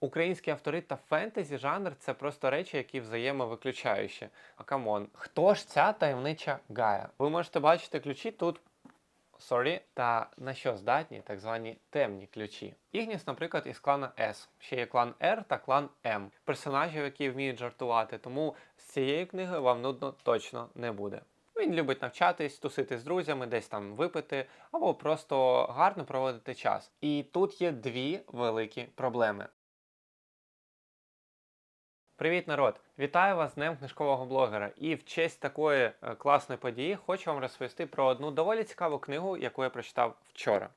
Українські автори та фентезі жанр це просто речі, які взаємовиключаючі. А камон, хто ж ця таємнича Гая? Ви можете бачити ключі тут. Sorry, та на що здатні так звані темні ключі. Ігніс, наприклад, із клана S. Ще є клан R та клан M. Персонажів, які вміють жартувати, тому з цієї книги вам нудно точно не буде. Він любить навчатись, тусити з друзями, десь там випити, або просто гарно проводити час. І тут є дві великі проблеми. Привіт, народ! Вітаю вас з Днем книжкового блогера. І в честь такої е, класної події хочу вам розповісти про одну доволі цікаву книгу, яку я прочитав вчора.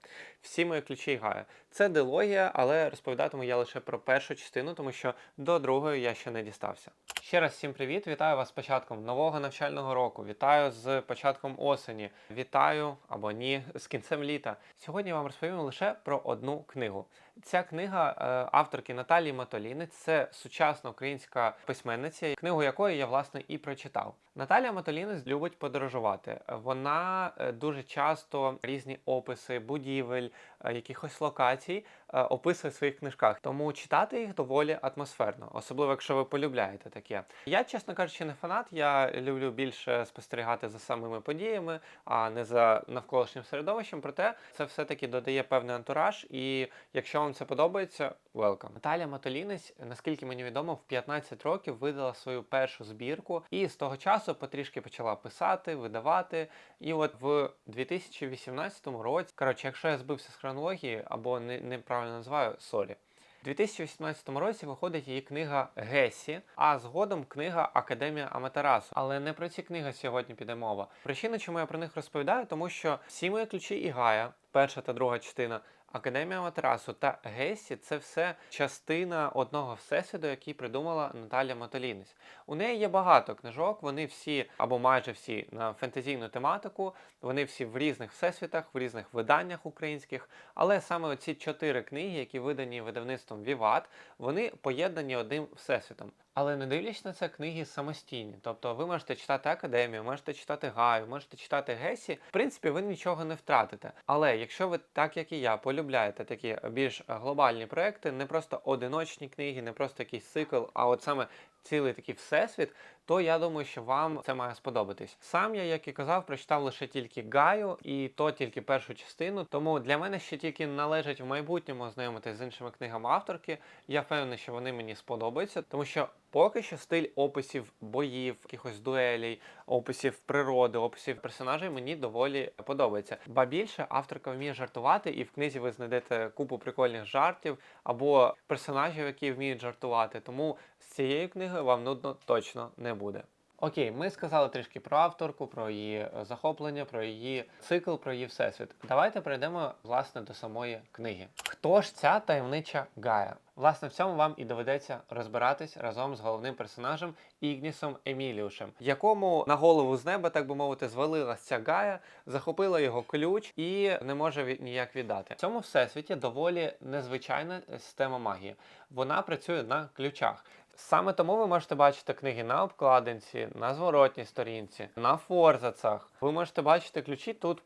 Всі мої ключі гаю. Це дилогія, але розповідатиму я лише про першу частину, тому що до другої я ще не дістався. Ще раз всім привіт! Вітаю вас з початком нового навчального року. Вітаю з початком осені. Вітаю або ні з кінцем літа. Сьогодні я вам розповім лише про одну книгу. Ця книга е, авторки Наталії Матолінець це сучасна українська письменниця, книгу якої я власне і прочитав. Наталія Матолінець любить подорожувати. Вона е, дуже часто різні описи будівель, е, якихось локацій е, описує в своїх книжках. Тому читати їх доволі атмосферно, особливо якщо ви полюбляєте таке. Я, чесно кажучи, не фанат. Я люблю більше спостерігати за самими подіями, а не за навколишнім середовищем. Проте це все-таки додає певний антураж. І якщо вам це подобається, welcome. Наталія Матолінець, наскільки мені відомо, в 15 років видала свою першу збірку, і з того часу потрішки почала писати, видавати. І от в 2018 році, коротше, якщо я збився з хронології або не, неправильно називаю, сорі. У 2018 році виходить її книга Гесі, а згодом книга Академія Аматерасу. Але не про ці книги сьогодні піде мова. Причина, чому я про них розповідаю, тому що всі мої ключі і Гая, перша та друга частина, Академія Матерасу та Гесі це все частина одного всесвіту, який придумала Наталя Матолінець. У неї є багато книжок, вони всі або майже всі на фентезійну тематику, вони всі в різних всесвітах, в різних виданнях українських. Але саме оці чотири книги, які видані видавництвом Віват, вони поєднані одним всесвітом. Але не дивлячись на це книги самостійні. Тобто ви можете читати академію, можете читати Гаю, можете читати Гесі. В принципі, ви нічого не втратите. Але якщо ви, так як і я, полюбляєте такі більш глобальні проекти, не просто одиночні книги, не просто якийсь цикл, а от саме цілий такий всесвіт, то я думаю, що вам це має сподобатись. Сам я, як і казав, прочитав лише тільки Гаю, і то тільки першу частину. Тому для мене ще тільки належить в майбутньому знайомитися з іншими книгами авторки. Я впевнений, що вони мені сподобаються, тому що. Поки що стиль описів боїв, якихось дуелей, описів природи, описів персонажей мені доволі подобається. Ба більше авторка вміє жартувати, і в книзі ви знайдете купу прикольних жартів або персонажів, які вміють жартувати. Тому з цієї книги вам нудно точно не буде. Окей, ми сказали трішки про авторку, про її е, захоплення, про її цикл, про її всесвіт. Давайте перейдемо власне до самої книги. Хто ж ця таємнича Гая? Власне, в цьому вам і доведеться розбиратись разом з головним персонажем Ігнісом Еміліушем, якому на голову з неба, так би мовити, звалилась ця Гая, захопила його ключ і не може ніяк віддати. В цьому всесвіті доволі незвичайна система магії. Вона працює на ключах. Саме тому ви можете бачити книги на обкладинці, на зворотній сторінці, на форзацах. Ви можете бачити ключі тут.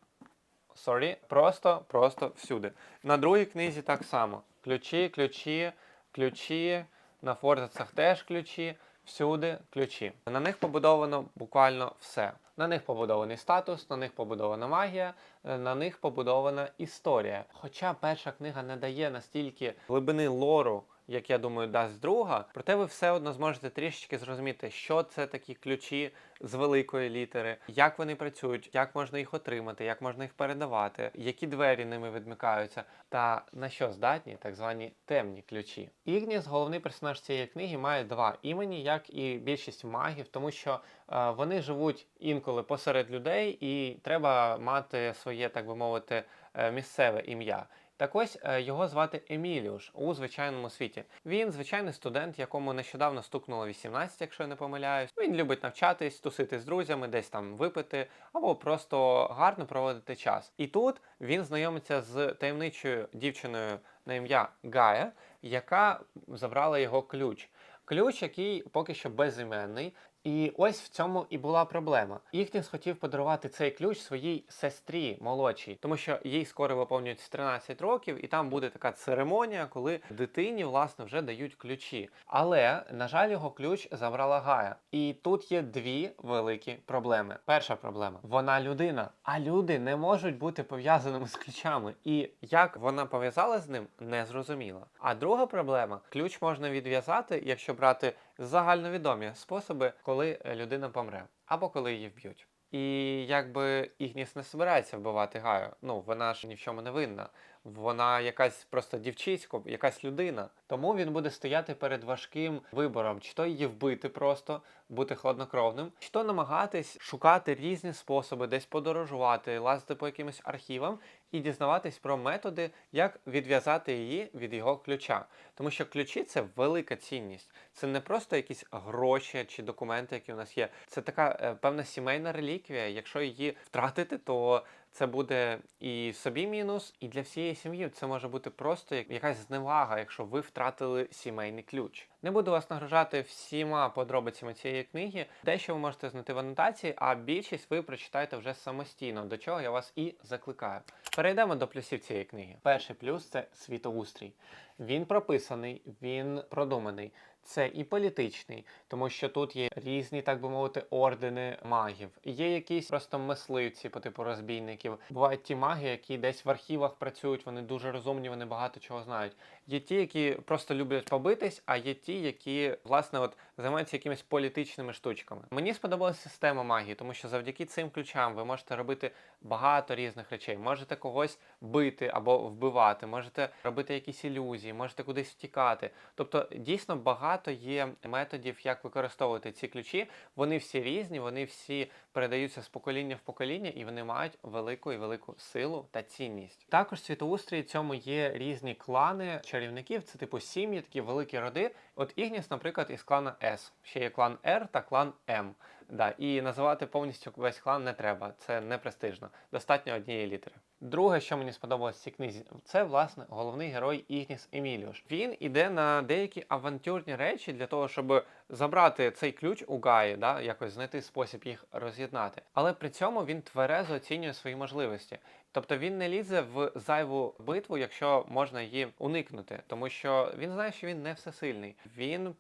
Sorry, просто, просто всюди. На другій книзі так само. Ключі, ключі, ключі, на форзацах теж ключі, всюди ключі. На них побудовано буквально все. На них побудований статус, на них побудована магія, е, на них побудована історія. Хоча перша книга не дає настільки глибини лору, як я думаю, дасть друга, проте ви все одно зможете трішечки зрозуміти, що це такі ключі з великої літери, як вони працюють, як можна їх отримати, як можна їх передавати, які двері ними відмикаються, та на що здатні так звані темні ключі. Ігніс, головний персонаж цієї книги, має два імені, як і більшість магів, тому що е, вони живуть інколи посеред людей, і треба мати своє, так би мовити, е, місцеве ім'я. Так ось е, його звати Еміліуш у звичайному світі. Він звичайний студент, якому нещодавно стукнуло 18, якщо я не помиляюсь. Він любить навчатись, тусити з друзями, десь там випити, або просто гарно проводити час. І тут він знайомиться з таємничою дівчиною на ім'я Гая, яка забрала його ключ. Ключ, який поки що безіменний, І ось в цьому і була проблема. Іхніс хотів подарувати цей ключ своїй сестрі молодшій, тому що їй скоро виповнюється 13 років, і там буде така церемонія, коли дитині власне вже дають ключі. Але на жаль, його ключ забрала Гая. І тут є дві великі проблеми. Перша проблема вона людина, а люди не можуть бути пов'язаними з ключами. І як вона пов'язала з ним, не зрозуміло. А друга проблема: ключ можна відв'язати, якщо брати загальновідомі способи, коли е, людина помре або коли її вб'ють. І якби Ігніс не збирається вбивати Гаю. Ну вона ж ні в чому не винна. Вона якась просто дівчисько, якась людина. Тому він буде стояти перед важким вибором, чи то її вбити просто, бути хладнокровним, чи то намагатись шукати різні способи, десь подорожувати, лазити по якимось архівам і дізнаватись про методи, як відв'язати її від його ключа. Тому що ключі це велика цінність. Це не просто якісь гроші чи документи, які у нас є. Це така е, певна сімейна реліквія. Якщо її втратити, то це буде і собі мінус, і для всієї сім'ї це може бути просто як якась зневага, якщо ви втратили сімейний ключ. Не буду вас нагружати всіма подробицями цієї книги. Дещо ви можете знайти в анотації, а більшість ви прочитаєте вже самостійно, до чого я вас і закликаю. Перейдемо до плюсів цієї книги. Перший плюс це світоустрій. Він прописаний, він продуманий. Це і політичний, тому що тут є різні, так би мовити, ордени магів. Є якісь просто мисливці по типу розбійників. Бувають ті маги, які десь в архівах працюють, вони дуже розумні, вони багато чого знають. Є ті, які просто люблять побитись, а є ті, які власне от займаються якимись політичними штучками. Мені сподобалася система магії, тому що завдяки цим ключам ви можете робити багато різних речей. Можете когось бити або вбивати, можете робити якісь ілюзії, можете кудись втікати. Тобто, дійсно багато є методів, як використовувати ці ключі. Вони всі різні, вони всі передаються з покоління в покоління, і вони мають велику і велику силу та цінність. Також світоустрій цьому є різні клани чарівників, це типу сім'ї, такі великі роди. От Ігніс, наприклад, із клана С. Ще є клан Р та клан М. Да, і називати повністю весь клан не треба, це не престижно. Достатньо однієї літери. Друге, що мені сподобалось в цій книзі, це власне головний герой Ігніс Еміліуш. Він іде на деякі авантюрні речі для того, щоб забрати цей ключ у Гаї, да, якось знайти спосіб їх роз'єднати. Але при цьому він тверезо оцінює свої можливості. Тобто він не лізе в зайву битву, якщо можна її уникнути, тому що він знає, що він не всесильний. Він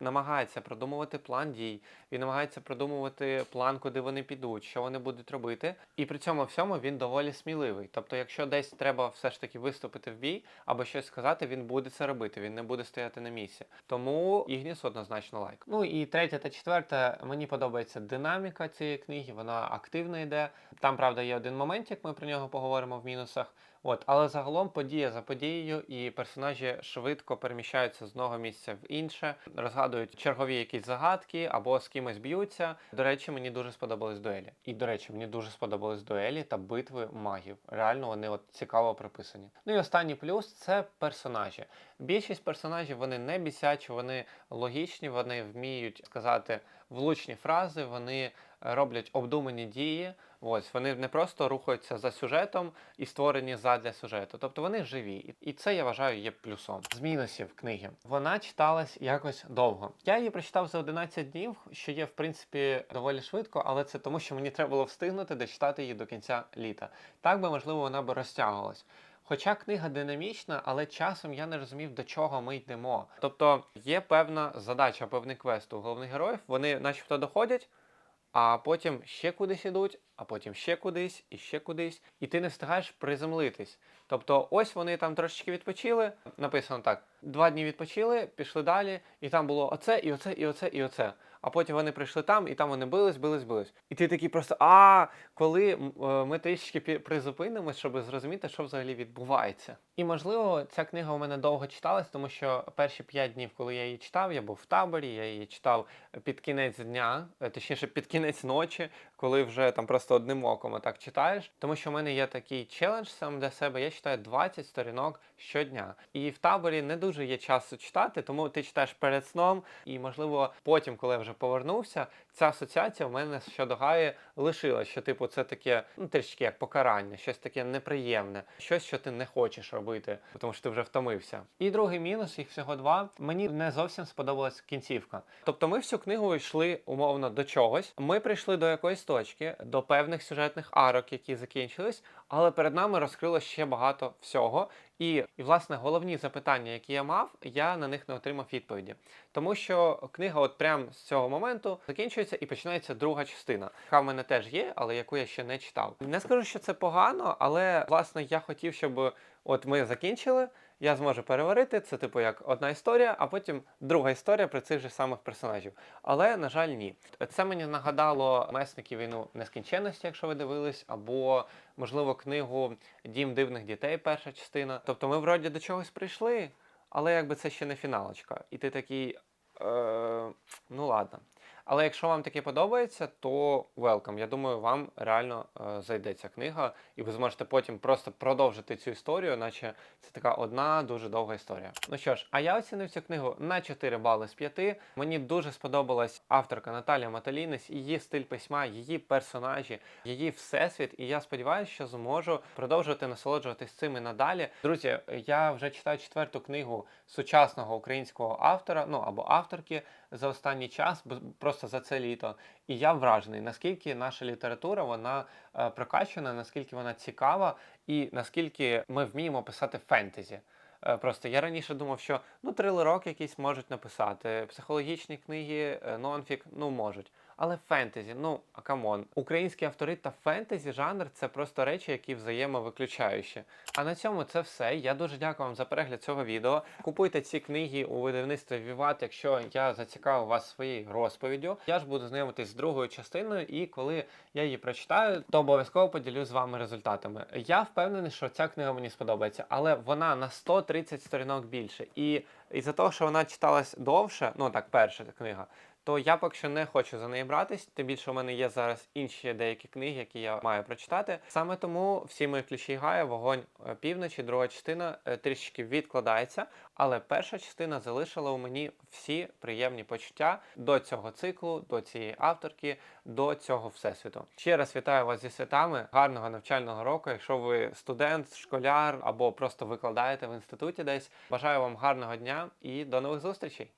намагається продумувати план дій, він намагається продумувати план, куди вони підуть, що вони будуть робити. І при цьому всьому він доволі сміливий. Тобто, якщо десь треба все ж таки виступити в бій або щось сказати, він буде це робити, він не буде стояти на місці. Тому Ігніс однозначно лайк. Ну і третє та четверте, мені подобається динаміка цієї книги, вона активно йде. Там, правда, є один момент, як ми про нього поговоримо в мінусах. От, але загалом подія за подією, і персонажі швидко переміщаються з одного місця в інше, розгадують чергові якісь загадки або з кимось б'ються. До речі, мені дуже сподобались дуелі. І до речі, мені дуже сподобались дуелі та битви магів. Реально вони от цікаво прописані. Ну і останній плюс це персонажі. Більшість персонажів вони не бісячі, вони логічні, вони вміють сказати влучні фрази, вони роблять обдумані дії. Ось вони не просто рухаються за сюжетом і створені задля сюжету. Тобто вони живі. І- це я вважаю є плюсом. З мінусів книги. Вона читалась якось довго. Я її прочитав за 11 днів, що є в принципі доволі швидко, але це тому, що мені треба було встигнути дочитати її до кінця літа. Так би можливо вона би розтягувалась. Хоча книга динамічна, але часом я не розумів, до чого ми йдемо. Тобто є певна задача, певний квест у головних героїв. Вони, начебто, доходять, а потім ще кудись ідуть, а потім ще кудись і ще кудись, і ти не встигаєш приземлитись. Тобто, ось вони там трошечки відпочили. Написано так: два дні відпочили, пішли далі, і там було оце, і оце, і оце, і оце. А потім вони прийшли там, і там вони бились, бились, бились. І ти такий просто а коли е, ми трішки призупинимось, щоб зрозуміти, що взагалі відбувається. І можливо, ця книга у мене довго читалась, тому що перші п'ять днів, коли я її читав, я був в таборі, я її читав під кінець дня, е, точніше під кінець ночі, коли вже там просто одним оком так читаєш. Тому що в мене є такий челендж сам для себе. Я читаю 20 сторінок щодня. І в таборі не дуже є часу читати, тому ти читаєш перед сном, і можливо потім, коли я вже повернувся, ця асоціація в мене щодо Гаї лишилась, що типу це таке, ну трішки як покарання, щось таке неприємне, щось, що ти не хочеш робити, тому що ти вже втомився. І другий мінус, їх всього два. Мені не зовсім сподобалась кінцівка. Тобто, ми всю книгу йшли умовно до чогось. Ми прийшли до якоїсь точки, до певних сюжетних арок, які закінчились, але перед нами розкрило ще багато всього. І, і власне головні запитання, які я мав, я на них не отримав відповіді. Тому що книга, от прямо з цього моменту, закінчується і починається друга частина, яка в мене теж є, але яку я ще не читав. Не скажу, що це погано, але власне я хотів, щоб от ми закінчили. Я зможу переварити це, типу, як одна історія, а потім друга історія про цих же самих персонажів. Але, на жаль, ні. Це мені нагадало месники війну нескінченності, якщо ви дивились, або, можливо, книгу Дім дивних дітей, перша частина. Тобто ми вроді до чогось прийшли, але якби це ще не фіналочка. І ти такий. Е, ну ладно. Але якщо вам таке подобається, то welcome. Я думаю, вам реально е, зайде книга, і ви зможете потім просто продовжити цю історію, наче це така одна дуже довга історія. Ну що ж, а я оцінив цю книгу на 4 бали з 5. Мені дуже сподобалась авторка Наталія Маталінес, її стиль письма, її персонажі, її всесвіт. І я сподіваюся, що зможу продовжувати насолоджуватись цим і надалі. Друзі, я вже читаю четверту книгу сучасного українського автора, ну або авторки за останній час, просто за це літо. І я вражений, наскільки наша література вона е, прокачана, наскільки вона цікава, і наскільки ми вміємо писати фентезі. Е, Просто я раніше думав, що ну трилерок якийсь можуть написати, психологічні книги, е, нонфік, ну можуть. Але фентезі, ну а камон, українські автори та фентезі жанр це просто речі, які взаємовиключаючі. А на цьому це все. Я дуже дякую вам за перегляд цього відео. Купуйте ці книги у видавництві Віват, якщо я зацікавив вас своєю розповіддю. Я ж буду знайомитись з другою частиною, і коли я її прочитаю, то обов'язково поділюсь з вами результатами. Я впевнений, що ця книга мені сподобається, але вона на 130 сторінок більше. І із-за того, що вона читалась довше, ну так, перша книга, то я поки що не хочу за неї братись. Тим більше у мене є зараз інші деякі книги, які я маю прочитати. Саме тому всі мої ключі гая, вогонь е, півночі, друга частина е, трішечки відкладається. Але перша частина залишила у мені всі приємні почуття до цього циклу, до цієї авторки, до цього всесвіту. Ще раз вітаю вас зі святами, гарного навчального року. Якщо ви студент, школяр або просто викладаєте в інституті десь, бажаю вам гарного дня і до нових зустрічей!